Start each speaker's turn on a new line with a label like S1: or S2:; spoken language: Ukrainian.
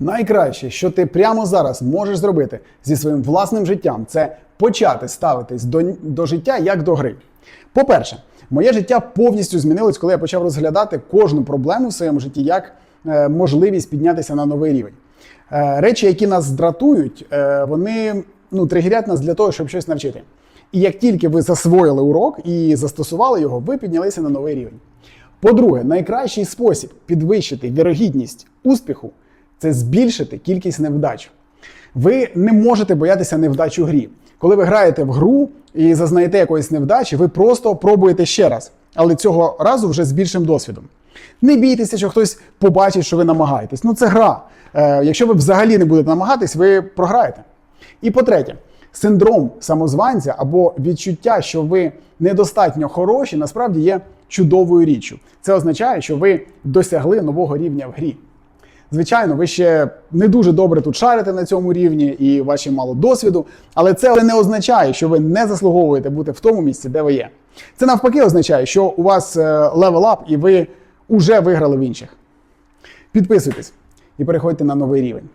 S1: Найкраще, що ти прямо зараз можеш зробити зі своїм власним життям, це почати ставитись до, до життя як до гри. По-перше, моє життя повністю змінилось, коли я почав розглядати кожну проблему в своєму житті як е, можливість піднятися на новий рівень. Е, речі, які нас дратують, е, вони ну, тригерять нас для того, щоб щось навчити. І як тільки ви засвоїли урок і застосували його, ви піднялися на новий рівень. По-друге, найкращий спосіб підвищити вірогідність успіху це збільшити кількість невдач. Ви не можете боятися невдач у грі. Коли ви граєте в гру і зазнаєте якоїсь невдачі, ви просто пробуєте ще раз, але цього разу вже з більшим досвідом. Не бійтеся, що хтось побачить, що ви намагаєтесь. Ну це гра. Е, якщо ви взагалі не будете намагатись, ви програєте. І по-третє, синдром самозванця або відчуття, що ви недостатньо хороші, насправді є чудовою річчю. Це означає, що ви досягли нового рівня в грі. Звичайно, ви ще не дуже добре тут шарите на цьому рівні, і ваші мало досвіду, але це не означає, що ви не заслуговуєте бути в тому місці, де ви є. Це навпаки означає, що у вас левелап і ви вже виграли в інших. Підписуйтесь і переходьте на новий рівень.